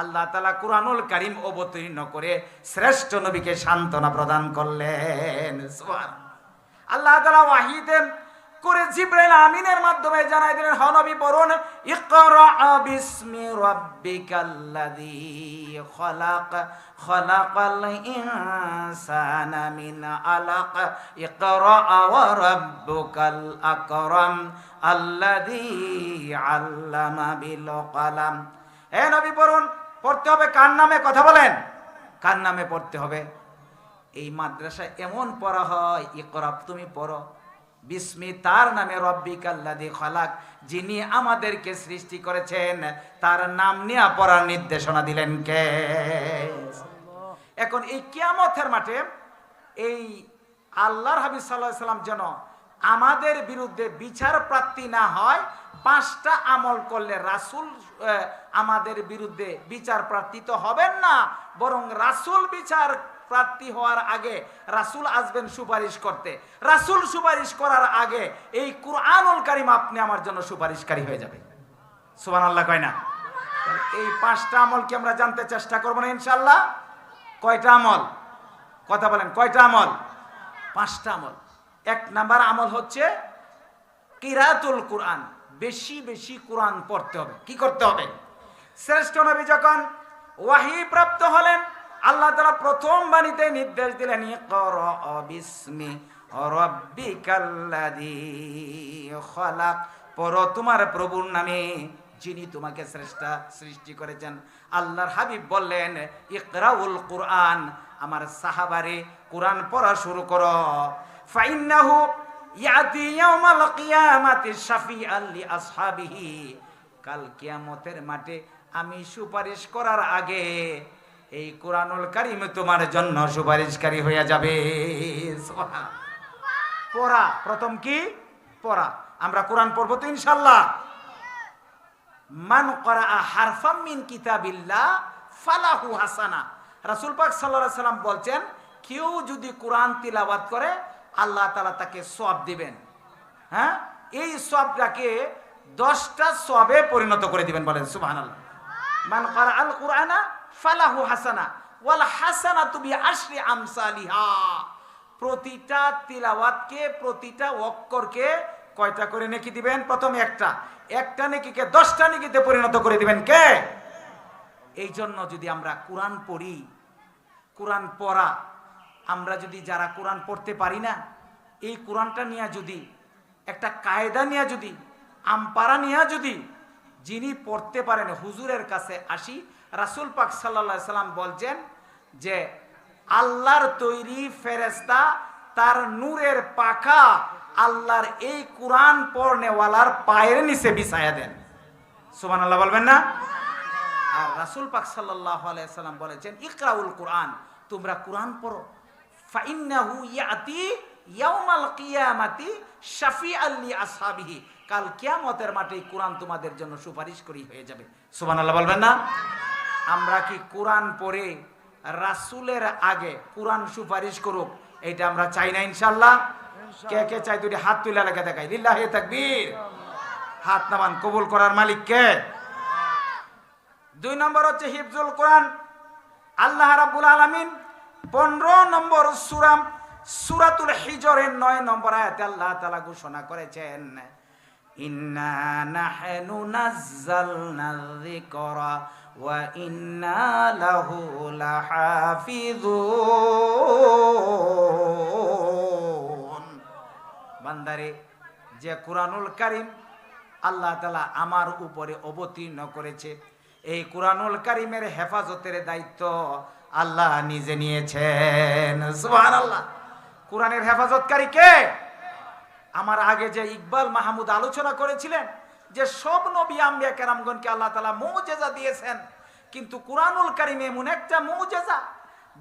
আল্লাহ তালা কুরআনুল কারিম অবতীর্ণ করে শ্রেষ্ঠ নবীকে সান্ত্বনা প্রদান করলেন। আল্লাহ তালা ওয়াহিদে করে জিব্রাইল আমিনের মাধ্যমে জানাই দিলেন, হ নবী, পড়ুন, ইকরা বিসমি রাব্বিকাল্লাযী খলাক, খলাকাল ইনসানা মিন আলাক, ইকরা ওয়া রাব্বুকাল আকরাম, আল্লাযী আল্লামা বিল কলাম হে নবী, পড়ুন পড়তে হবে কার নামে? কথা বলেন। কার নামে পড়তে হবে? এই মাদ্রাসায় এমন পড়া হয়, ইকরাব তুমি পড়ো। বিস্মি তার নামে রব্বিকাল্লাদি খলাক, যিনি আমাদেরকে সৃষ্টি করেছেন, তার নাম নিয়ে পড়ার নির্দেশনা দিলেন কে? এখন এই কিয়ামতের মাঠে এই আল্লাহর হাবিব সাল্লাহ সাল্লাম যেন আমাদের বিরুদ্ধে বিচার প্রার্থী না হয় পাঁচটা আমল করলে রাসুল আমাদের বিরুদ্ধে বিচার প্রার্থী তো হবেন না। বরং রাসুল বিচার প্রার্থী হওয়ার আগে রাসুল আসবেন সুপারিশ করতে। রাসুল সুপারিশ করার আগে এই কুরআনুল কারিম আপনি আমার জন্য সুপারিশকারী হয়ে যাবে সুবান আল্লাহ কয় না? এই পাঁচটা আমল কি আমরা জানতে চেষ্টা করব না ইনশাল্লাহ কয়টা আমল? কথা বলেন, কয়টা আমল? পাঁচটা আমল। এক নাম্বার আমল হচ্ছে কিরাতুল কোরআন। বেশি বেশি কোরআন পড়তে হবে। কি করতে হবে? শ্রেষ্ঠ নবী যখন ওয়াহি প্রাপ্ত হলেন, আল্লাহ তারা প্রথম বাণীতে নির্দেশ দিলেন বিস্মি তোমার প্রভুর নামে, যিনি তোমাকে শ্রেষ্ঠা সৃষ্টি করেছেন। আল্লাহর হাবিব বললেন, ইকরাউল কোরআন, আমার সাহাবারে কোরআন পড়া শুরু করো। ফাইন্নাহু ইয়াতি ইয়াউমাল কিয়ামাতি শাফিআন লি আসহাবিহি কাল কিয়ামতের মাঠে আমি সুপারিশ করার আগে এই কোরআনুল কারিম তোমার জন্য সুপারিশকারী হয়ে যাবে। পড়া, প্রথম কি? পড়া। আমরা কোরআন পড়ব তো ইনশাল্লাহ মান করা হারফাম মিন কিতাবিল্লাহ ফালাহু হাসানা। রাসূল পাক আলাইহি সাল্লাম বলছেন, কেউ যদি কোরআন তিলাওয়াত করে আল্লাহ তালা তাকে সব দিবেন। হ্যাঁ? এই সবটাকে দশটা সবে পরিণত করে দিবেন বলেন, সুবহানাল্লাহ। মান করা আল কুরআনা ফালাহু হাসানা, ওয়াল হাসানাতু বিআশরি আমসালিহা। প্রতিটা তিলাওয়াতকে, প্রতিটা অক্ষরকে কয়টা করে নেকি দিবেন? প্রথমে একটা। একটা নেকিকে দশটা নেকিতে পরিণত করে দিবেন কে? এই জন্য যদি আমরা কোরআন পড়ি, কোরআন পড়া আমরা যদি যারা কোরআন পড়তে পারি না, এই কোরআনটা নিয়ে যদি, একটা কায়দা নিয়ে যদি আমপারা নিয়ে যদি যিনি পড়তে পারেন, হুজুরের কাছে আসি, রাসুল পাক সাল্লা সাল্লাম বলছেন যে, আল্লাহর তৈরি ফেরেস্তা তার নূরের পাখা আল্লাহর এই কোরআন পড়নেওয়ালার পায়ের নিচে বিছায়া দেন। সুবান আল্লাহ বলবেন না? আর রাসুল পাক সাল্লাহ আলাইসাল্লাম বলেছেন, ইকরাউল কোরআন, তোমরা কোরআন পড়ো। ফাইন্নাহু ইয়াতি ইয়াউমাল কিয়ামাতি শাফিআল লি আসহাবিহি। কাল কিয়ামতের মাঠে কোরআন তোমাদের জন্য সুপারিশ করি হয়ে যাবে। সুবহানাল্লাহ বলবেন না? আমরা কি কোরআন পড়ে রাসূলের আগে কোরআন সুপারিশ করুক? এটা আমরা চাই না ইনশাআল্লাহ। কে কে চাই? দুটি হাত তুলে লেখা দেখাই। লিল্লাহি তাকবীর। হাত নামান কবুল করার মালিক কে? দুই নম্বর হচ্ছে হিফজুল কোরআন। আল্লাহ রাব্বুল আলামিন পনেরো নম্বর সুরাম সুরাতুল হিজরের নয় নম্বর আয়াতে আল্লাহ তালা ঘোষণা করেছেন, ইন্না যে কোরআনুল কারিম আল্লাহ তালা আমার উপরে অবতীর্ণ করেছে, এই কোরআনুল কারিমের হেফাজতের দায়িত্ব আল্লাহ নিজে নিয়েছেন। সুবহান আল্লাহ কোরআনের হেফাজতকারী কে? আমার আগে যে ইকবাল মাহমুদ আলোচনা করেছিলেন, যে সব নবী আম্বিয়া কেরামগণকে আল্লাহ তালা মৌজেজা দিয়েছেন, কিন্তু কোরআনুল কারিম এমন একটা মৌজেজা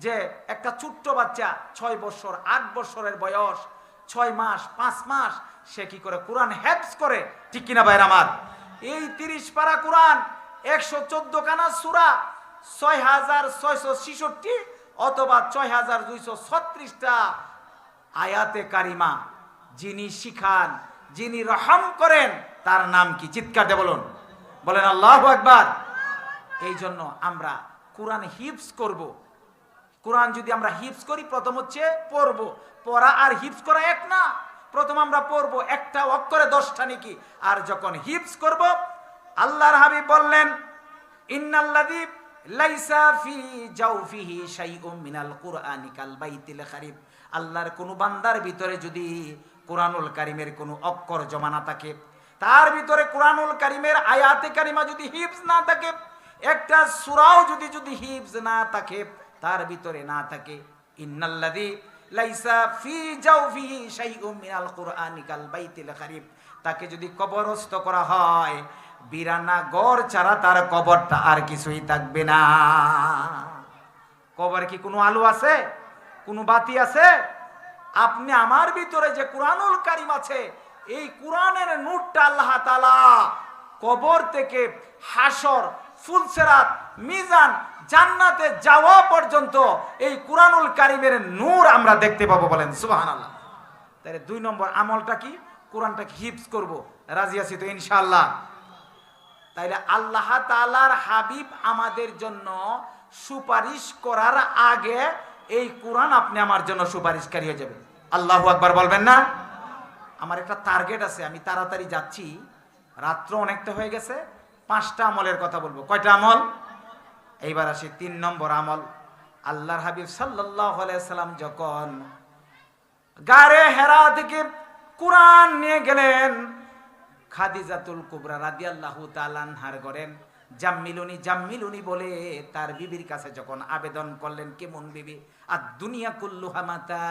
যে একটা ছোট্ট বাচ্চা ছয় বছর, আট বছরের বয়স, ছয় মাস, পাঁচ মাস, সে কি করে কোরআন হ্যাপস করে? ঠিক কিনা ভাইর আমার? এই তিরিশ পারা কোরআন, একশো চোদ্দ কানা সুরা ছয় হাজার ছয়শো ছিষট্টি অথবা ছয় হাজার দুইশো ছত্রিশটা আয়াতে কারিমা যিনি শিখান, যিনি রহম করেন, তার নাম কি? চিৎকার বলুন। বলেন, আল্লাহ একবার এই জন্য আমরা কোরআন হিপস করব। কোরআন যদি আমরা হিপস করি, প্রথম হচ্ছে পড়ব। পড়া আর হিপস করা এক না। প্রথম আমরা পড়ব একটা অক্ষরে দশটা নাকি। আর যখন হিপস করব, আল্লাহর হাবিব বললেন, ইন্নাল্লাযী লাইসা ফি জাওফিহি শাইউম মিনাল কুরআনি কাল বাইতিল খারিব আল্লাহর কোন বান্দার ভিতরে যদি কোরআনুল কারিমের কোনো অক্ষর জমা না থাকে, তার ভিতরে কোরআনুল কারিমের আয়াতে কারিমা যদি হিফজ না থাকে, একটা সূরাও যদি যদি হিফজ না থাকে, তার ভিতরে না থাকে। ইন্নাল্লাযী লাইসা ফি জাওফিহি শাইউম মিনাল কুরআনি কাল বাইতিল খারিব তাকে যদি কবরস্থ করা হয় বিরানা গড় ছাড়া তার কবরটা আর কিছুই থাকবে না। কবর কি কোনো আলো আছে? কোনো বাতি আছে? আপনি আমার ভিতরে যে কোরআনুল কারিম আছে, এই কোরআনের নূরটা আল্লাহ তাআলা কবর থেকে হাসর ফুলসেরাত, মিজান, জান্নাতে যাওয়া পর্যন্ত এই কোরআনুল কারিমের নূর আমরা দেখতে পাবো বলেন, সুবহানাল্লাহ। তাহলে দুই নম্বর আমলটা কি? কোরআনটাকে হিপস করব। রাজি আছি তো ইনশাআল্লাহ। তাইলে আল্লাহ তালার হাবিব আমাদের জন্য সুপারিশ করার আগে এই কোরআন আপনি আমার জন্য সুপারিশকারী হয়ে যাবে আল্লাহ একবার বলবেন না? আমার একটা টার্গেট আছে, আমি তাড়াতাড়ি যাচ্ছি। রাত্র অনেকটা হয়ে গেছে, পাঁচটা আমলের কথা বলব। কয়টা আমল? এইবার আসি, তিন নম্বর আমল। আল্লাহর হাবিব সাল্লাম যখন গারে হেরা থেকে কোরআন নিয়ে গেলেন খাদিজাতুল কুবরা রাদিয়াল্লাহু তাআলার করেন, জাম্মিলুনি জাম্মিলুনি বলে তার বিবির কাছে যখন আবেদন করলেন, কেমন বিবি? আর দুনিয়া কুল্লুহা মাতা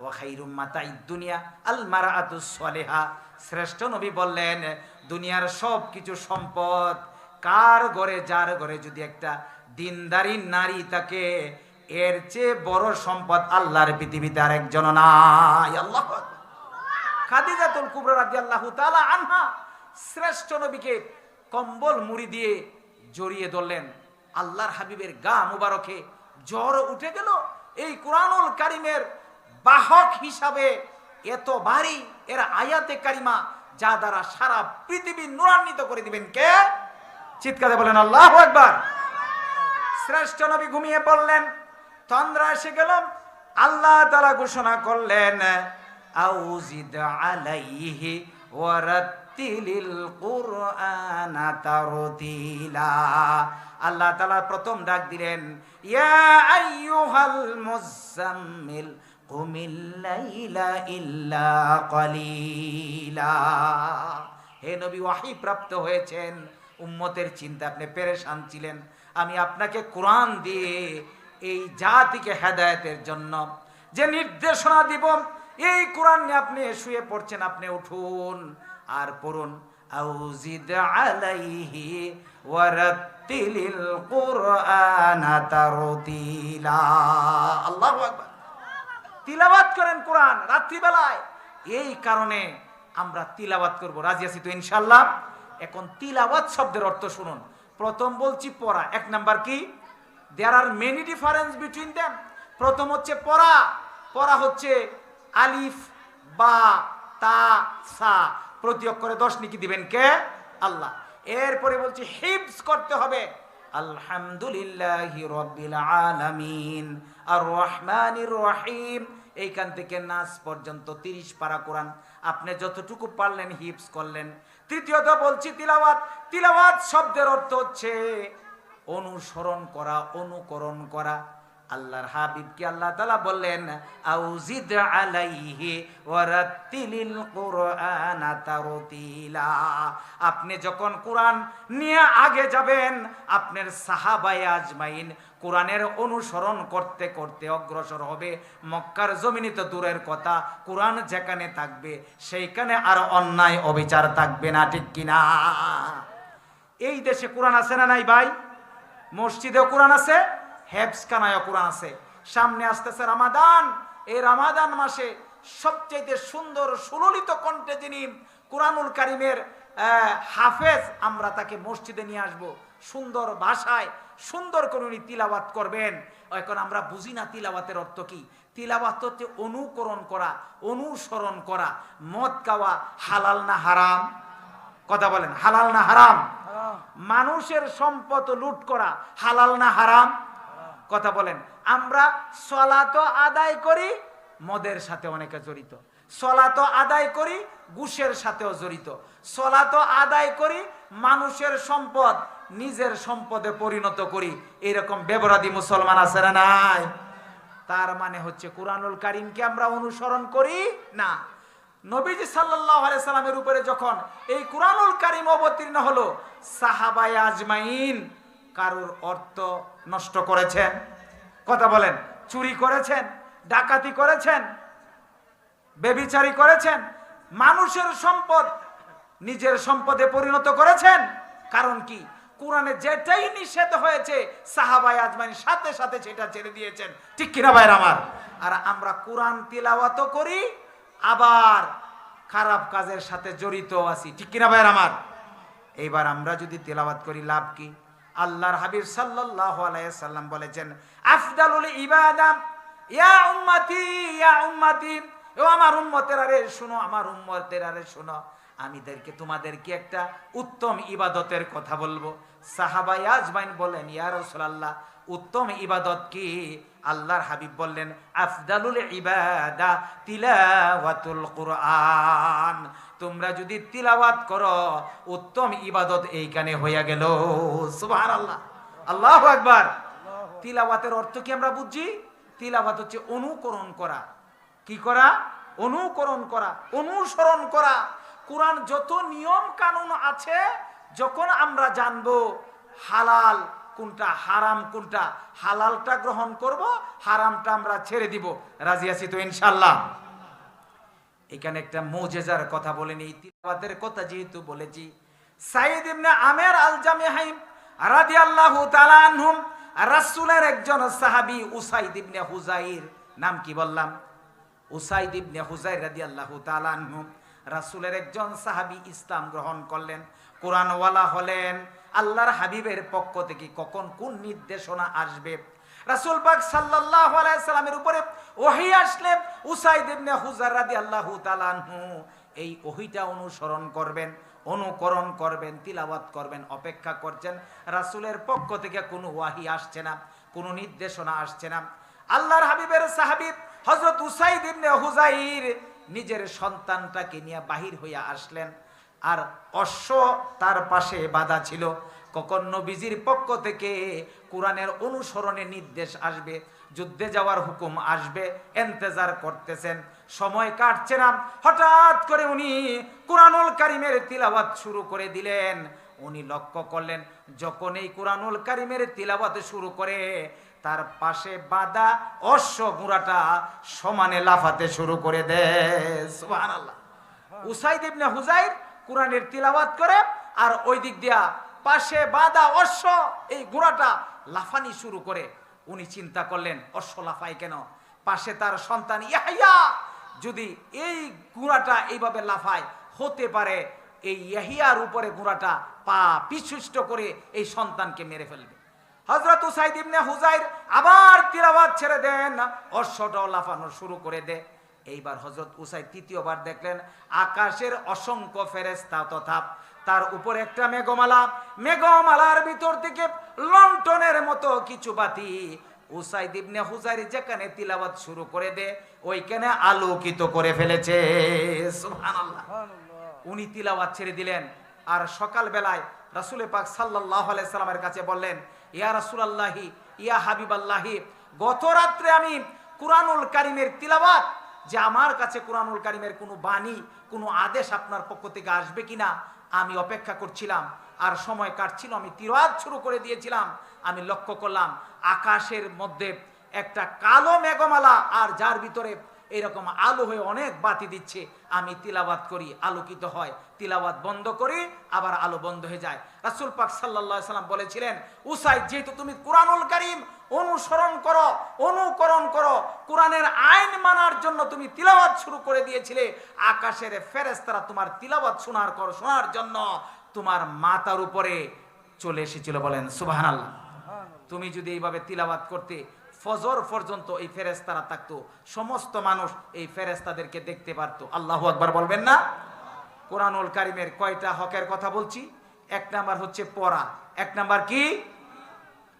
ও খাইরুম মাতা দুনিয়া আল মারাআতুস সালেহা। শ্রেষ্ঠ নবী বললেন, দুনিয়ার সব কিছু সম্পদ কার ঘরে, যার ঘরে যদি একটা দিনদারি নারী থাকে, এর চেয়ে বড় সম্পদ আল্লাহর পৃথিবীতে আর একজন নাই। আল্লাহ। খাদিজাতুল কুবরা রাদিয়াল্লাহু তাআলা আনহা শ্রেষ্ঠ নবীকে কম্বল মুড়ি দিয়ে জড়িয়ে ধরলেন। আল্লাহর হাবিবের গা মুবারকে জ্বর উঠে গেল। এই কোরআনুল কারিমের বাহক হিসাবে এত ভারী এর আয়াতে কারিমা যা দ্বারা সারা পৃথিবী নুরান্বিত করে দিবেন কে? চিৎকারে বলেন, আল্লাহ একবার শ্রেষ্ঠ নবী ঘুমিয়ে পড়লেন তন্দ্রা এসে গেল আল্লাহ তালা ঘোষণা করলেন আউজিদ আলাইহি ওয়ারাত্তিলিল কুরআনা তারতিলা আল্লাহ তালা প্রথম ডাক দিলেন, ইয়া মুজাম্মিল হে নবী, ওয়াহি প্রাপ্ত হয়েছেন। উম্মতের চিন্তা, আপনি পেরেশান ছিলেন। আমি আপনাকে কোরআন দিয়ে এই জাতিকে হেদায়েতের জন্য যে নির্দেশনা দিব এই কোরআন নিয়ে আপনি শুয়ে পড়ছেন, আপনি উঠুন আর পড়ুন। আউজিদ আলাইহি ওয়ারাত্তিলিল কুরআনা তারতিলা। আল্লাহু আকবার। তিলাবাত করেন কোরআন রাত্রিবেলায়। এই কারণে আমরা তিলাবাত করব। রাজি আছি তো ইনশাল্লাহ এখন তিলাবাত শব্দের অর্থ শুনুন। প্রথম বলছি পড়া। এক নাম্বার কি? There are many difference between them প্রথম হচ্ছে পড়া। পড়া হচ্ছে আলিফ, বা, তা, সা। প্রতি অক্ষরে দশ নিকি দিবেন কে? আল্লাহ। এরপরে বলছি হিপস করতে হবে। আলহামদুলিল্লাহ রব্বিল আলামিন। আর রহমানির রহিম। এইখান থেকে নাচ পর্যন্ত তিরিশ পারা কোরআন। আপনি যতটুকু পারলেন হিপস করলেন। তৃতীয়ত বলছি, তিলাওয়াত। তিলাওয়াত শব্দের অর্থ হচ্ছে অনুসরণ করা, অনুকরণ করা। আল্লাহর হাবিবকে আল্লাহ তালা বললেন, আউজিদ আলাইহি ওয়ারাত্তিলিল কুরআনা তারতিলা। আপনি যখন কোরআন নিয়ে আগে যাবেন, আপনার সাহাবায়ে আজমাইন কোরআনের অনুসরণ করতে করতে অগ্রসর হবে। মক্কার জমিনে তো দূরের কথা, কোরআন যেখানে থাকবে, সেইখানে আর অন্যায় অবিচার থাকবে না, ঠিক কিনা? এই দেশে কোরআন আছে না নাই ভাই? মসজিদেও কোরআন আছে? হেফসখানায় কোরআন আছে। সামনে আসতেছে রামাদান। এই রামাদান মাসে সবচেয়ে সুন্দর সুললিত কণ্ঠে যিনি কোরআনুল কারিমের হাফেজ আমরা তাকে মসজিদে নিয়ে আসব। সুন্দর ভাষায় সুন্দর করে উনি তিলাবাত করবেন। এখন আমরা বুঝি না তিলাবাতের অর্থ কি? তিলাবাত হচ্ছে অনুকরণ করা অনুসরণ করা। মদ খাওয়া হালাল না হারাম? কথা বলেন হালাল না হারাম। মানুষের সম্পদ লুট করা হালাল না হারাম? কথা বলেন। আমরা সলাত আদায় করি, মদের সাথে অনেকে জড়িত। সলাত আদায় করি, ঘুষের সাথেও জড়িত। সলাত আদায় করি, মানুষের সম্পদ নিজের সম্পদে পরিণত করি। এরকম বেবরাদি মুসলমান আছে না নাই? তার মানে হচ্ছে কোরআনুল কারিমকে আমরা অনুসরণ করি না। নবীজি আলাইহি সাল্লামের উপরে যখন এই কোরআনুল কারিম অবতীর্ণ হলো, সাহাবায়ে আজমাইন কারোর অর্থ নষ্ট করেছেন? কথা বলেন, চুরি করেছেন, ডাকাতি করেছেন, বেবিচারি করেছেন, মানুষের সম্পদ নিজের সম্পদে পরিণত করেছেন? কারণ কি? কোরআনে যেটাই নিষেধ হয়েছে, সাহাবাই আজমাইন সাথে সাথে সেটা ছেড়ে দিয়েছেন। ঠিক কিনা ভাইর আমার? আর আমরা কোরআন তিলাওয়াত করি, আবার খারাপ কাজের সাথে জড়িত আছি। ঠিক কিনা ভাইর আমার? এইবার আমরা যদি তেলাওয়াত করি, লাভ কি? আল্লাহর হাবিব সাল্লাল্লাহু আলাইহি সাল্লাম বলেছেন, আফদালুল ইবাদাম ইয়া উম্মতি ইয়া উম্মতি ও আমার উম্মতের আরে শুনো, আমার উম্মতের আরে শুনো আমিদেরকে তোমাদেরকে একটা উত্তম ইবাদতের কথা বলব। সাহাবাই আজমাইন বলেন, ইয়া রাসূলুল্লাহ, উত্তম ইবাদত কি? আল্লাহর হাবিব বললেন, আফদালুল ইবাদা তিলাওয়াতুল কুরআন। তোমরা যদি তিলাওয়াত করো, উত্তম ইবাদত এইখানে হইয়া গেল। সুবহানাল্লাহ। আল্লাহু আকবার। তিলাওয়াতের অর্থ কি আমরা বুঝছি তিলাওয়াত হচ্ছে অনুকরণ করা। কি করা? অনুকরণ করা, অনুসরণ করা। কোরআন যত নিয়ম কানুন আছে যখন আমরা জানব হালাল কোনটা হারাম কোনটা, হালালটা গ্রহণ করব, হারামটা আমরা ছেড়ে দিব। রাজি আছি তো ইনশাল্লাহ এখানে একটা মোজেজার কথা বলেনি তিলাওয়াতের কথা যেহেতু বলেছি। সাইদ ইবনে আমের আল জামিহাইম রাদিয়াল্লাহু তাআলা আনহুম, রাসূলের একজন সাহাবী উসাইদ ইবনে হুজাইর নাম কি বললাম? উসাইদ ইবনে হুজাইর রাদিয়াল্লাহু তাআলা আনহু রাসূলের একজন সাহাবী ইসলাম গ্রহণ করলেন। কোরআনওয়ালা হলেন, আল্লাহর হাবিবের পক্ষ থেকে কখন কোন নির্দেশনা আসবে? রাসূল পাক সাল্লাল্লাহু আলাইহি উপরে ওহী আসলে উসাইদ ইবনে হুজার রাদিয়াল্লাহু তাআলা আনহু এই ওহীটা অনুসরণ করবেন, অনুকরণ করবেন, তিলাওয়াত করবেন, অপেক্ষা করছেন। রাসূলের পক্ষ থেকে কোনো ওয়াহি আসছে না, কোনো নির্দেশনা আসছে না। আল্লাহর হাবিবের সাহাবী হযরত উসাইদ ইবনে হুজাইর নিজের সন্তানটাকে নিয়ে বাহির হইয়া আসলেন। আর অশ্ব তার পাশে বাধা ছিল। কখন নবীজির পক্ষ থেকে কোরআনের অনুসরণে নির্দেশ আসবে, যুদ্ধে যাওয়ার হুকুম আসবে এন্তেজার করতেছেন, সময় কাটছে না। হঠাৎ করে উনি কোরআনুল কারিমের তিলাওয়াত শুরু করে দিলেন। উনি লক্ষ্য করলেন, যখন এই কোরআনুল কারিমের তিলাওয়াত শুরু করে, তার পাশে বাদা অশ্ব গুড়াটা সমানে লাফাতে শুরু করে দেয়। সুবহানাল্লাহ। হুজাইর কোরআনের তিলাওয়াত করে আর ওই দিক দিয়া পাশে বাদা অশ্ব, এই ঘোড়াটা লাফানি শুরু করে। উনি চিন্তা করলেন, অশ্ব লাফাই কেন? পাশে তার সন্তান ইয়াহিয়া, যদি এই ঘোড়াটা এইভাবে লাফায়, হতে পারে এই ইয়াহিয়ার উপরে ঘোড়াটা পা পিছুষ্ট করে এই সন্তানকে মেরে ফেলবে। হজরত উসাইদ ইবনে হুজাইর আবার তিলাওয়াত ছেড়ে দেন, অশ্বটাও লাফানো শুরু করে দেয়। এইবার হজরত উসাই তৃতীয়বার দেখলেন আকাশের অসংখ্য ফেরেস্তা তথা তার উপর একটা মেঘমালা। মেঘমালার ভিতর থেকে লন্ঠনের মতো কিছু বাতি। উসাইদ ইবনে হুজাইর যেখানে তিলাওয়াত শুরু করে দে ওইখানে আলোকিত করে ফেলেছে। সুবহানাল্লাহ। উনি তিলাওয়াত ছেড়ে দিলেন। আর সকাল বেলায় রাসুল পাক সাল্লাহ সাল্লামের কাছে বললেন ইয়া রাসুলাল্লাহি ইয়া হাবিবাল্লাহি গত রাত্রে আমি কুরআনুল কারিমের তিলাওয়াত যে আমার কাছে কোরআনুল কারিমের কোনো বাণী, কোনো আদেশ আপনার পক্ষ থেকে আসবে কিনা, আমি অপেক্ষা করছিলাম। আর সময় কাটছিল, আমি তিরাত শুরু করে দিয়েছিলাম। আমি লক্ষ্য করলাম, আকাশের মধ্যে একটা কালো মেঘমালা, আর যার ভিতরে এরকম আলো হয়ে অনেক বাতি দিচ্ছে। আমি তিলাবাত করি আলোকিত হয়। তিলাবাত বন্ধ করি আবার আলো বন্ধ হয়ে যায়। রাসুল পাক সাল্লাহ সাল্লাম বলেছিলেন উসাই যেহেতু তুমি কোরআনুল কারিম অনুসরণ করো অনুকরণ করো কোরআনের আইন মানার জন্য তুমি তিলাবাত শুরু করে দিয়েছিলে আকাশের ফেরেস্তারা তোমার তিলাবাত শোনার করো শোনার জন্য তোমার মাতার উপরে চলে এসেছিল বলেন সুবাহ তুমি যদি এইভাবে তিলাবাত করতে ফজর পর্যন্ত এই ফেরেস্তারা থাকতো। সমস্ত মানুষ এই ফেরেস্তাদেরকে দেখতে পারতো। আল্লাহ আকবার বলবেন না? কোরআনুল কারিমের কয়টা হকের কথা বলছি? এক নাম্বার হচ্ছে পড়া। এক নাম্বার কি?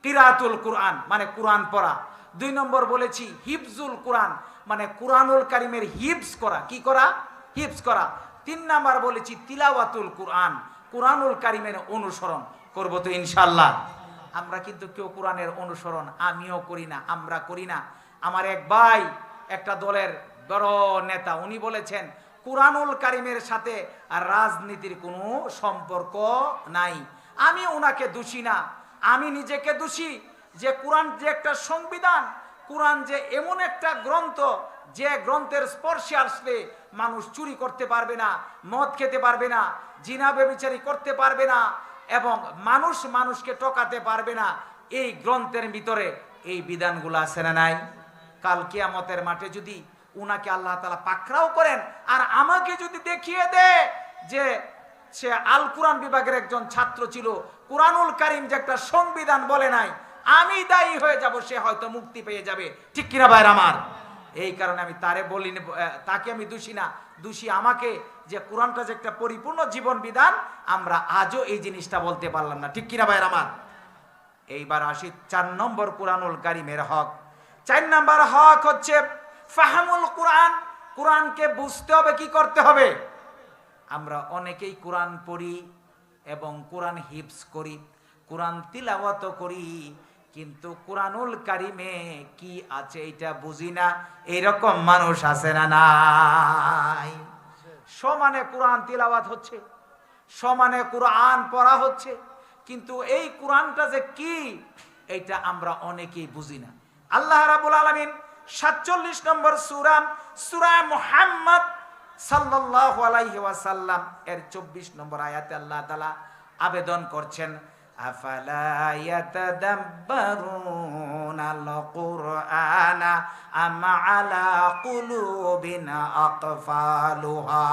কিরাতুল কোরআন মানে কোরআন পড়া। দুই নম্বর বলেছি হিফজুল কোরআন মানে কোরআনুল কারিমের হিপস করা। কি করা? হিপস করা। তিন নাম্বার বলেছি তিলাওয়াতুল কোরআন, কোরআনুল কারিমের অনুসরণ করব তো ইনশাল্লাহ আমরা কিন্তু কেউ কোরআনের অনুসরণ, আমিও করি না, আমরা করি না। আমার এক ভাই, একটা দলের বড় নেতা, উনি বলেছেন, কোরআনুল কারিমের সাথে রাজনীতির কোনো সম্পর্ক নাই। আমি ওনাকে দোষী না। আমি নিজেকে দোষী যে কোরআন যে একটা সংবিধান, কোরআন যে এমন একটা গ্রন্থ, যে গ্রন্থের স্পর্শে আসলে মানুষ চুরি করতে পারবে না, মদ খেতে পারবে না, জিনা বেবিচারি করতে পারবে না এবং মানুষ মানুষকে টকাতে পারবে না। এই গ্রন্থের ভিতরে এই বিধানগুলো আছে না নাই? কাল কিয়ামতের মাঠে যদি উনাকে আল্লাহ তালা পাকড়াও করেন আর আমাকে যদি দেখিয়ে দেয় যে সে আল কোরআন বিভাগের একজন ছাত্র ছিল কোরআনুল কারিম যে একটা সংবিধান বলে নাই আমি দায়ী হয়ে যাব সে হয়তো মুক্তি পেয়ে যাবে। ঠিক কিনা ভাইর আমার? এই কারণে আমি তারে বলি না, আহ, তাকে আমি দোষী না। দোষী আমাকে যে কোরআনটা যে একটা পরিপূর্ণ জীবন বিধান, আমরা আজও এই জিনিসটা বলতে পারলাম না। ঠিক কিনা ভাইর আমার? এইবার আসি চার নম্বর কোরআনুল কারিমের হক। চার নম্বর হক হচ্ছে ফাহামুল কোরআন। কোরআনকে বুঝতে হবে, কি করতে হবে? আমরা অনেকেই কোরআন পড়ি এবং কোরআন হিপস করি, কোরআন তিলাওয়াত করি, কিন্তু কোরআনুল কারিমে কি আছে এটা বুঝি না। এইরকম মানুষ আছে না নাই? সমানে কোরআন তিলাওয়াত হচ্ছে, সমানে কোরআন পড়া হচ্ছে, কিন্তু এই কোরআনটা যে কি এটা আমরা অনেকেই বুঝি না। আল্লাহ রাবুল আলমিন সাতচল্লিশ নম্বর সুরাম সুরা মোহাম্মদ সাল্লাহ আলাইহি এর 24 নম্বর আয়াতে আল্লাহ তালা আবেদন করছেন আফালা ইয়াতাদাব্বারুনাল কুরআনা আম আলা কুলুবিন আকফালুহা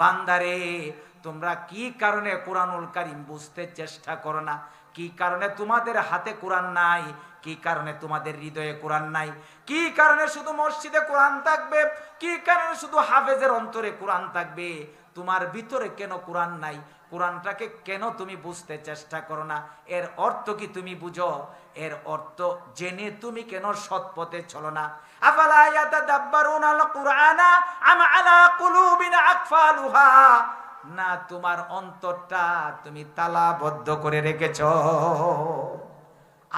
বান্দারে, তোমরা কি কারণে কোরআনুল কারীম বুঝতে চেষ্টা করো না? কি কারণে তোমাদের হাতে কোরআন নাই? কি কারণে তোমাদের হৃদয়ে কোরআন নাই? কি কারণে শুধু মসজিদে কোরআন থাকবে? কি কারণে শুধু হাফেজের অন্তরে কোরআন থাকবে? তোমার ভিতরে কেন কোরআন নাই? কোরআনটাকে কেন তুমি বুঝতে চেষ্টা করো না? এর অর্থ কি তুমি বুঝো? এর অর্থ জেনে তুমি কেন সৎ পথে চলো না? আফালা ইয়াতাদাব্বারুনাল কুরআনা আম আলা না, তোমার অন্তরটা তুমি তালাবদ্ধ করে রেখেছো।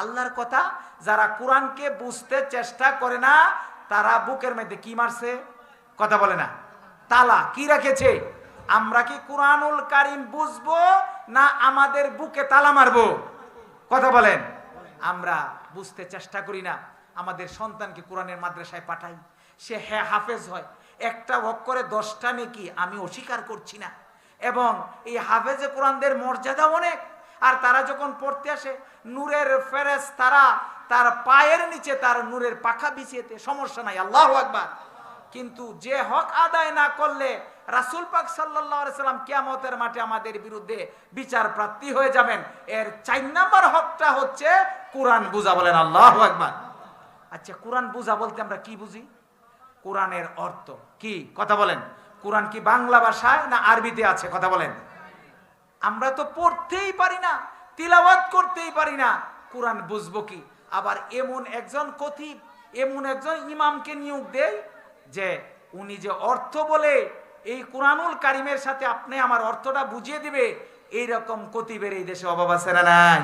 আল্লাহর কথা, যারা কোরআনকে বুঝতে চেষ্টা করে না, তারা বুকের মধ্যে কি মারছে? কথা বলে না। তালা কি রেখেছে? আমরা কি কোরআনুল কারিম বুঝব না আমাদের বুকে তালা মারবো? কথা বলেন। আমরা বুঝতে চেষ্টা করি না। আমাদের সন্তানকে কোরআনের মাদ্রাসায় পাঠাই। সে হ্যাঁ হাফেজ হয়। একটা ভক করে দশটা নেকি আমি অস্বীকার করছি না। এবং এই হাফেজে কোরআনদের মর্যাদা অনেক। আর তারা যখন পড়তে আসে, নূরের ফেরেস তারা তার পায়ের নিচে তার নূরের পাখা বিছিয়েতে সমস্যা নাই, আল্লাহ আকবার। কিন্তু যে হক আদায় না করলে রাসুল পাক সাল্লাম কিয়ামতের মাঠে আমাদের বিরুদ্ধে বিচার প্রাপ্তি হয়ে যাবেন। এর চার নাম্বার হকটা হচ্ছে কোরআন বুঝা বলেন আল্লাহ আকবার। আচ্ছা কোরআন বুঝা বলতে আমরা কি বুঝি? কোরআনের অর্থ কি? কথা বলেন। কোরআন কি বাংলা ভাষায় না আরবিতে আছে? কথা বলেন। আমরা তো পড়তেই পারি না, তিলাওয়াত করতেই পারি না। কোরআন বুঝব কি? আবার এমন একজন কতিব এমন একজন ইমামকে নিয়োগ দেয় যে উনি যে অর্থ বলে এই কোরআনুল কারিমের সাথে আপনি আমার অর্থটা বুঝিয়ে দিবে, এইরকম কতিবের এই দেশে অভাব আছে না নাই?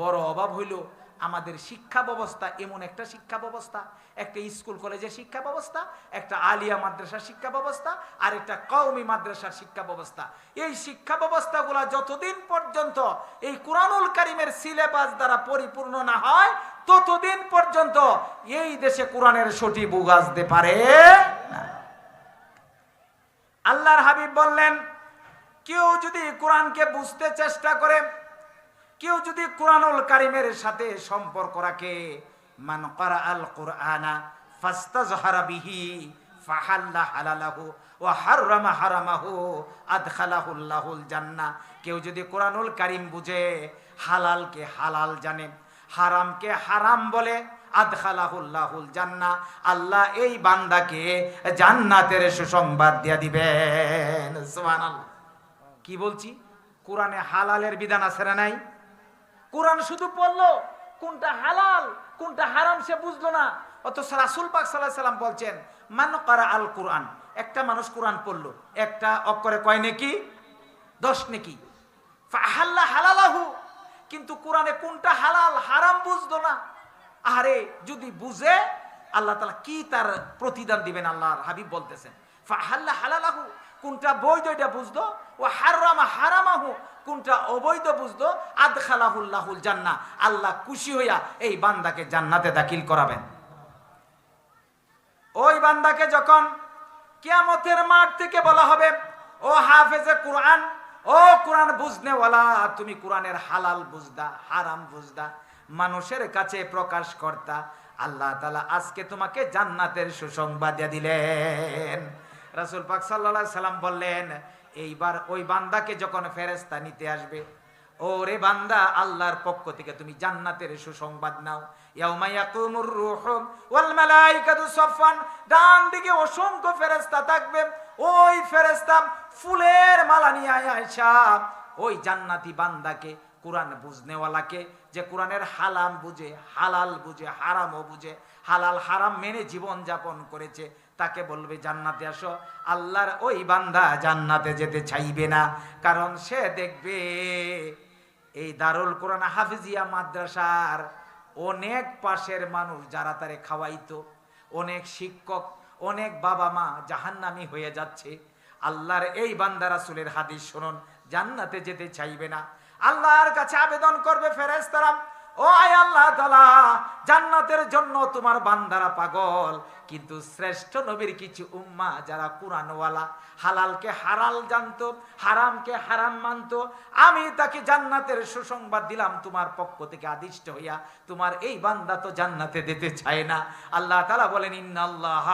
বড় অভাব হইল, আমাদের শিক্ষা ব্যবস্থা এমন একটা শিক্ষা ব্যবস্থা, একটা স্কুল কলেজের শিক্ষা ব্যবস্থা, একটা আলিয়া মাদ্রাসার শিক্ষা ব্যবস্থা, আর একটা কওমি মাদ্রাসার শিক্ষা ব্যবস্থা। এই শিক্ষা ব্যবস্থাগুলো যতদিন পর্যন্ত এই কোরআনুল কারিমের সিলেবাস দ্বারা পরিপূর্ণ না হয়, ততদিন পর্যন্ত এই দেশে কোরআনের সঠিক বুক আসতে পারে না। আল্লাহর হাবিব বললেন, কেউ যদি কোরআনকে বুঝতে চেষ্টা করে, কেউ যদি কোরআনুল কারিমের সাথে সম্পর্ক রাখে, মান করা আল কোরআনা ফাস্তাজহারা বিহি ফাহাল্লা হালালাহু ও হাররামা হারামাহু আদখালাহুল্লাহুল জান্নাহ। কেউ যদি কোরআনুল কারিম বুঝে, হালালকে হালাল জানে, হারামকে হারাম বলে আদখালাহুল্লাহুল জান্নাহ। আল্লাহ এই বান্দাকে জান্নাতের সুসংবাদ দিয়া দিবেন। সুবহানাল্লাহ। কি বলছি? কোরআনে হালালের বিধান আছে না নাই? কোরআন শুধু পড়ল, কোনটা হালাল, কোনটা হারাম সে বুঝলো না। অথচ রাসুল পাক সাল্লাহ সাল্লাম বলছেন, মান করা আল কোরআন। একটা মানুষ কোরআন পড়ল। একটা অক্ষরে কয় নাকি? দশ নাকি। হাল্লা হালালাহু। কিন্তু কোরআনে কোনটা হালাল, হারাম বুঝলো না। আরে যদি বুঝে, আল্লাহ তালা কি তার প্রতিদান দিবেন আল্লাহর হাবিব বলতেছেন। ফাহাল্লা হালালাহু, কোনটা বৈধ এটা বুঝলো? ও হারামা হারামাহু, কোনটা অবৈধ বুঝলো? আদখালাহুল্লাহুল জান্না আল্লাহ খুশি হইয়া এই বান্দাকে জান্নাতে দাখিল করাবেন। ওই বান্দাকে যখন কিয়ামতের মাঠ থেকে বলা হবে, ও হাফেজে কোরআন, ও কোরআন বুঝনেওয়ালা, তুমি কোরআনের হালাল বুঝদা, হারাম বুঝদা মানুষের কাছে প্রকাশ কর্তা আল্লাহ তালা আজকে তোমাকে জান্নাতের সুসংবাদ দিলেন। রাসুল পাক সাল্লাহ সাল্লাম বললেন, এইবার ওই বান্দাকে যখন ফেরেস্তা নিতে আসবে ও রে বান্দা, আল্লাহর পক্ষ থেকে তুমি জান্নাতের সুসংবাদ নাও। অসংখ্য ফেরেশতা থাকবে, ওই ফেরেশতা ফুলের মালা নিয়ে আয়সা ওই জান্নাতি বান্দাকে, কোরআন বুঝনেওয়ালাকে যে কোরআনের হালাম বুঝে, হালাল বুঝে, হারামও বুঝে, হালাল হারাম মেনে জীবন যাপন করেছে, তাকে বলবে, জান্নাতে আসো। আল্লাহর ওই বান্দা জান্নাতে যেতে চাইবে না, কারণ সে দেখবে এই দারুল কোরআন হাফিজিয়া মাদ্রাসার অনেক পাশের মানুষ যারা তারে খাওয়াইতো, অনেক শিক্ষক, অনেক বাবা মা জাহান্নামি হয়ে যাচ্ছে। আল্লাহর এই বান্দা রাসুলের হাদিস শুনুন, জান্নাতে যেতে চাইবে না। আল্লাহর কাছে আবেদন করবে ফেরেস্তারাম ও আয় আল্লাহ তালা জান্নাতের জন্য তোমার বান্দারা পাগল। কিন্তু শ্রেষ্ঠ নবীর কিছু উম্মা যারা কোরআনওয়ালা, হালালকে হারাল জানতো, হারামকে হারাম মানতো, আমি তাকে জান্নাতের সুসংবাদ দিলাম, তোমার পক্ষ থেকে আদিষ্ট হইয়া, তোমার এই বান্দা তো জান্নাতে দিতে চায় না। আল্লাহ তালা বলেন, ইন্নাল্লাহ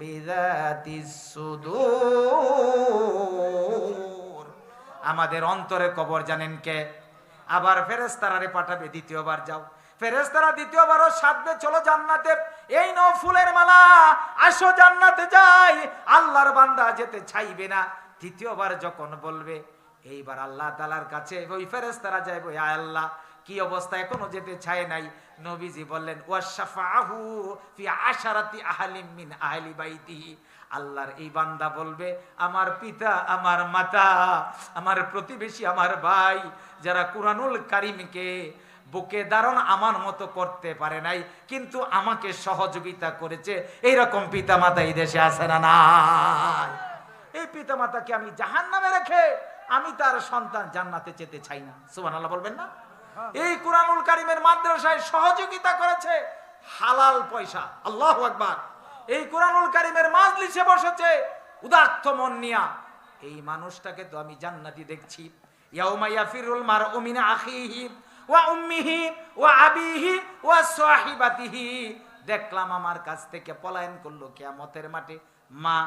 বিযাতিস সুদূর। আমাদের অন্তরে কবর জানেন কে? আবার ফেরেস্তারারে পাঠাবে, দ্বিতীয়বার যাও। ফেরেস্তারা দ্বিতীয়বারও সাধবে, চলো জান্নাতে। এই নাও ফুলের মালা, আসো জান্নাতে যাই। আল্লাহর বান্দা যেতে চাইবে না। তৃতীয়বার যখন বলবে, এইবার আল্লাহ তালার কাছে, ওই ফেরেস্তারা যাইব আল্লাহ কি অবস্থা? এখনও যেতে চায় নাই। নবীজি বললেন ওয়াশাফাহু ফি আশারাতি আহলিম মিন আহলি বাইতিহি। আল্লাহর এই বান্দা বলবে, আমার পিতা, আমার মাতা, আমার প্রতিবেশী, আমার ভাই, যারা কুরআনুল কারিমকে বুকে দারণ আমার মতো করতে পারে নাই, কিন্তু আমাকে সহযোগিতা করেছে। এইরকম পিতা মাতা এই দেশে আছে না নাই? এই পিতা মাতাকে আমি জাহান নামে রেখে আমি তার সন্তান জান্নাতে যেতে চাই না। সুবান আল্লাহ বলবেন না? এই কুরআনুল কারিমের মাদ্রাসায় সহযোগিতা করেছে হালাল পয়সা। আল্লাহ আকবার। এই কোরআনুল কারিমের মাজলিসে বসেছে উদার্থ মন নিয়া। এই মানুষটাকে তো আমি জান্নাতি দেখছি। ইয়াউমা ইয়াফিরুল মারউ মিন আখিহি ওয়া উম্মিহি ওয়া আবিহি ওয়া সাহিবাতিহি। দেখলাম আমার কাছ থেকে পলায়ন করল কিয়ামতের মাঠে। মা,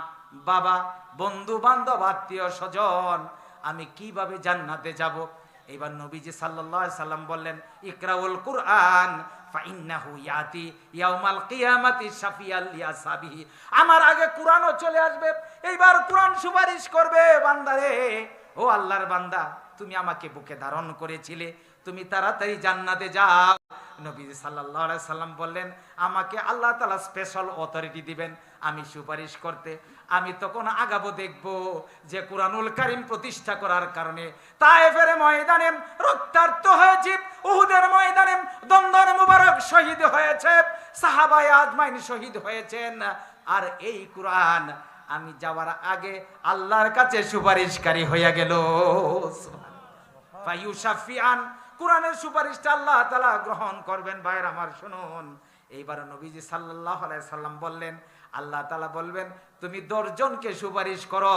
বাবা বন্ধু বান্ধব আত্মীয় স্বজন আমি কীভাবে জান্নাতে যাব? এবার নবীজি সাল্লাল্লাহু সাল্লাম বললেন, ইকরাউল কুরআন আমার আগে চলে আসবে, এইবার কোরআন সুপারিশ করবে, বান্দারে। ও আল্লাহর বান্দা, তুমি আমাকে বুকে ধারণ করেছিলে, তুমি তাড়াতাড়ি জান্নাতে যাও। নবী সাল্লাল্লাহু আলাইহি সাল্লাম বললেন আমাকে আল্লাহ তাআলা স্পেশাল অথরিটি দিবেন। আমি সুপারিশ করতে আমি তখন আগাবো দেখব যে কোরআনুল কারিম প্রতিষ্ঠা করার কারণে তায়েফের ময়দানে রক্তার্ত হয়েছে উহুদের ময়দানে দ্বন্দ্বের মুবারক শহীদ হয়েছে সাহাবায়ে আজমাইন শহীদ হয়েছেন। আর এই কোরআন আমি যাওয়ার আগে আল্লাহর কাছে সুপারিশকারী হইয়া গেল। ফায়ুসাফিয়ান কোরআনের সুপারিশটা আল্লাহ তালা গ্রহণ করবেন। ভাইয়ের আমার শুনুন। এইবার নবীজি সাল্লাহ সাল্লাম বললেন, আল্লাহ তালা বলবেন, তুমি দশজনকে সুপারিশ করো,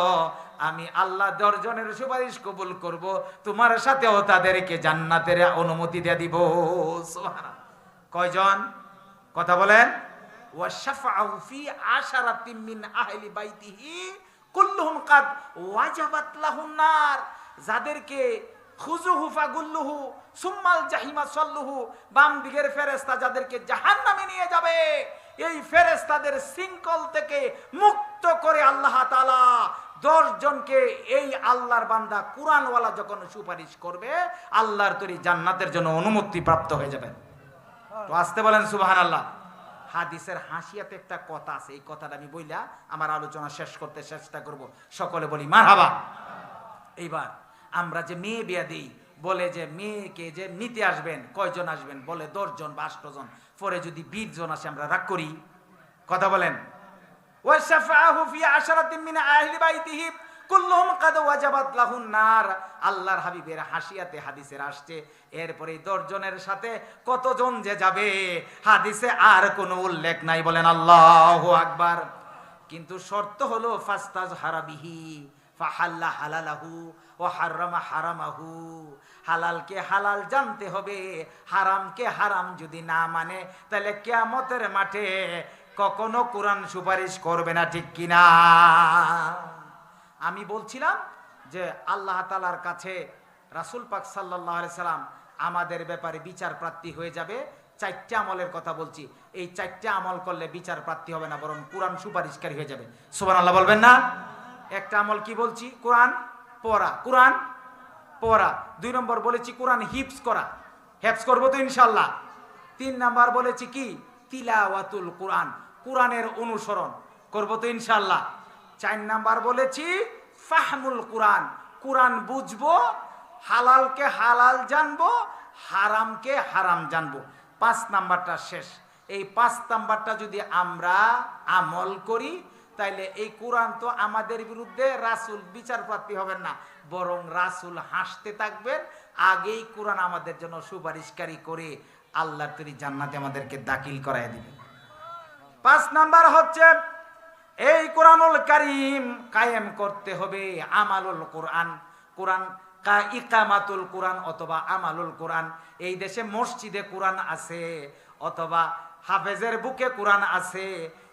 আমি আল্লাহ দশজনের সুপারিশ কবুল করব, তোমার সাথেও তাদেরকে জান্নাতের অনুমতি দিয়ে দিব। কয়জন? কথা বলেন। যাদেরকে খুজুহু ফাগুল্লুহু সুম্মাল জাহিমা সল্লুহু বাম দিকের ফেরেশতা যাদেরকে জাহান্নামে নিয়ে যাবে, এই ফেরেশতাদের শৃঙ্খল থেকে মুক্ত করে আল্লাহ তালা দশ জনকে এই আল্লাহর বান্দা কোরআনওয়ালা যখন সুপারিশ করবে, আল্লাহর তৈরি জান্নাতের জন্য অনুমতি প্রাপ্ত হয়ে যাবেন তো আসতে বলেন সুবাহান আল্লাহ হাদিসের হাসিয়াতে একটা কথা আছে, এই কথাটা আমি বইলা আমার আলোচনা শেষ করতে চেষ্টা করব। সকলে বলি মার এইবার আমরা যে মেয়ে বিয়া দিই বলে যে মেয়েকে যে নিতে আসবেন, কয়জন আসবেন? বলে দশজন বা আষ্টজন পরে যদি বিশ জন আসে, আমরা রাগ করি। কথা বলেন। আল্লাহর হাবিবের হাসিয়াতে হাদিসের আসছে। এরপরে দশজনের সাথে কতজন যে যাবে, হাদিসে আর কোনো উল্লেখ নাই। বলেন আল্লাহু আকবার। কিন্তু শর্ত হলো ফাস্তাজ হারাবিহি ফাহাল্লা হালালাহু ও হারামা হারামাহু। হালালকে হালাল জানতে হবে, হারামকে হারাম যদি না মানে তাহলে কেয়ামতের মাঠে কখনো কোরআন সুপারিশ করবে না, ঠিক কিনা আমি বলছিলাম যে আল্লাহ তালার কাছে রাসুল পাক সাল্লাহ সাল্লাম আমাদের ব্যাপারে বিচার প্রার্থী হয়ে যাবে। চারটে আমলের কথা বলছি। এই চারটে আমল করলে বিচার প্রার্থী হবে না, বরং কোরআন সুপারিশকারী হয়ে যাবে। সুবান আল্লাহ বলবেন না? একটা আমল কি বলছি? কোরআন পড়া। কোরআন পড়া। দুই নম্বর বলেছি কোরআন হিপস করা। হেপস করব তো ইনশাল্লাহ তিন নাম্বার বলেছি কি? তিলাওয়াতুল কোরআন, কোরআনের অনুসরণ করব তো ইনশাল্লাহ চার নাম্বার বলেছি ফাহমুল কোরআন কোরআন বুঝব, হালালকে হালাল জানব, হারামকে হারাম জানব। পাঁচ নাম্বারটা শেষ। এই পাঁচ নাম্বারটা যদি আমরা আমল করি তাইলে এই কোরআন তো আমাদের বিরুদ্ধে রাসুল বিচার প্রার্থী হবেন না, বরং রাসুল হাসতে থাকবেন, আগেই কোরআন আমাদের জন্য সুপারিশকারী করে আল্লাহ তৈরি জান্নাতে আমাদেরকে দাখিল করাই দিবে পাঁচ নাম্বার হচ্ছে, এই কোরআনুল কারিম কায়েম করতে হবে আমালুল কোরআন। কোরআন ইকামাতুল কোরআন অথবা আমালুল কোরআন। এই দেশে মসজিদে কোরআন আছে, অথবা হাফেজের বুকে কোরআন আছে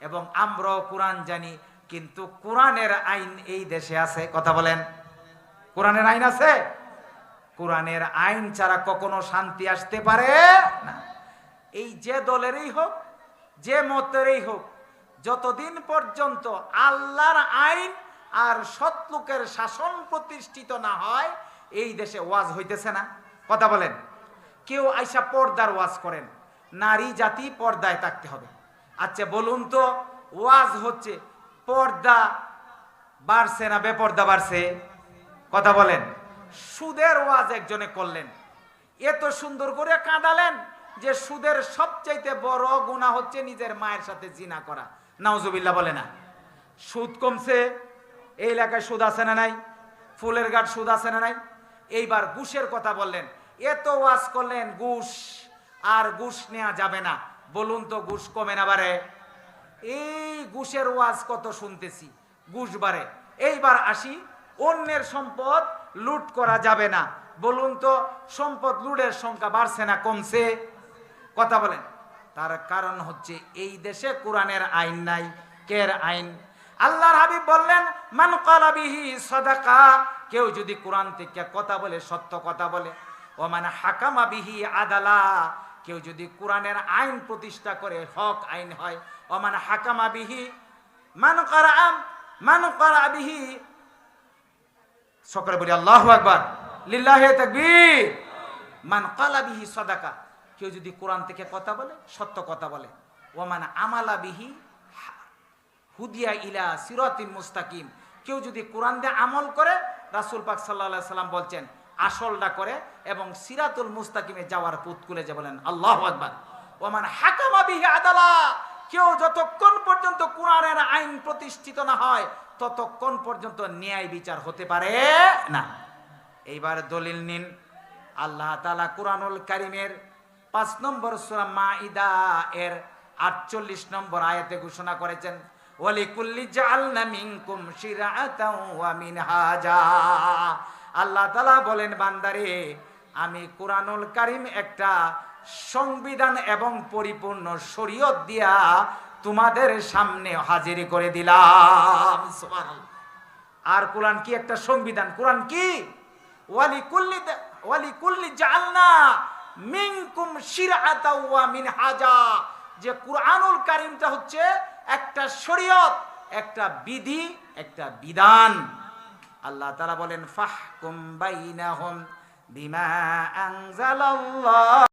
এবং আমরাও কোরআন জানি, কিন্তু কোরআনের আইন এই দেশে আছে। কথা বলেন। কোরআনের আইন আছে? কোরআনের আইন ছাড়া কখনো শান্তি আসতে পারে না। এই যে দলেরই হোক, যে মতেরই হোক, যতদিন পর্যন্ত আল্লাহর আইন আর সৎলোকের শাসন প্রতিষ্ঠিত না হয়, এই দেশে ওয়াজ হইতেছে না। কথা বলেন। কেউ আইসা পর্দার ওয়াজ করেন। নারী জাতি পর্দায় থাকতে হবে। আচ্ছা বলুন তো, ওয়াজ হচ্ছে, পর্দা বাড়ছে না বেপর্দা বাড়ছে? কথা বলেন। সুদের ওয়াজ একজনে করলেন। এত সুন্দর করে কাঁদালেন যে সুদের সবচাইতে বড় গুণা হচ্ছে নিজের মায়ের সাথে জিনা করা। নাউজুবিল্লাহ বলে না। সুদ কমছে, এই এলাকায় সুদ আছে না নাই? ফুলের গাছ সুদ আছে না নাই? এইবার ঘুষের কথা বললেন। এত ওয়াজ করলেন, ঘুষ। আর ঘুষ নেওয়া যাবে না। বলুন তো ঘুষ কমে না বারে এই ঘুষের ওয়াজ কত শুনতেছি, ঘুষ বাড়ে। এইবার আসি, অন্যের সম্পদ লুট করা যাবে না। বলুন তো, সম্পদ লুটের সংখ্যা বাড়ছে না, কমছে? কথা বলেন। তার কারণ হচ্ছে এই দেশে কোরআনের আইন নাই। কের আইন? আল্লাহর হাবিব বললেন, মান কালাবিহি সদাকা কেউ যদি কোরআন থেকে কথা বলে, সত্য কথা বলে। ও মানে হাকামা বিহি আদালা কেউ যদি কোরআনের আইন প্রতিষ্ঠা করে, হক আইন হয় অমান মানে হাকামা বিহি, মান করা মান করা বিহি বলি আল্লাহু আকবার, লিল্লাহে তাকবীর, মান কালা সদাকা, কেউ যদি কোরআন থেকে কথা বলে, সত্য কথা বলে, ওমান আমালা বিহি, হুদিয়া ইলা সিরাতিন মুস্তাকিম, কেউ যদি কোরআন দিয়ে আমল করে, রাসূল পাক সাল্লাল্লাহু সাল্লাম বলছেন আসলটা করে এবং সিরাতুল মুস্তাকিমে যাওয়ার পুত খুলে যে বলেন, আল্লাহ আকবার। ওমান হাকামা বিহি আদালা, কেউ যতক্ষণ পর্যন্ত কোরআনের আইন প্রতিষ্ঠিত না হয়, ততক্ষণ পর্যন্ত ন্যায় বিচার হতে পারে না। এইবার দলিল নিন, আল্লাহ তাআলা কোরআনুল কারিমের পাঁচ নম্বর সুরা মাইদা এর আটচল্লিশ নম্বর আয়াতে ঘোষণা করেছেন, ওয়ালিকুল্লি মিনকুম শিরআতাও ওয়া মিনহাজা। আল্লাহ তাআলা বলেন, বান্দারে, আমি কোরআনুল কারিম একটা সংবিধান এবং পরিপূর্ণ শরীয়ত দিয়া তোমাদের সামনে হাজির করে দিলাম। আর কোরআন কি একটা সংবিধান? কোরআন কি? ওয়ালি কুল্লি ওয়ালি কুল্লি জালনা ওয়া যে কুরআনুল কারীমটা হচ্ছে একটা শরীয়ত, একটা বিধি, একটা বিধান। আল্লাহ তালা বলেন ফাহকুম বাইনাহুম বিমা আনজালাল্লাহ।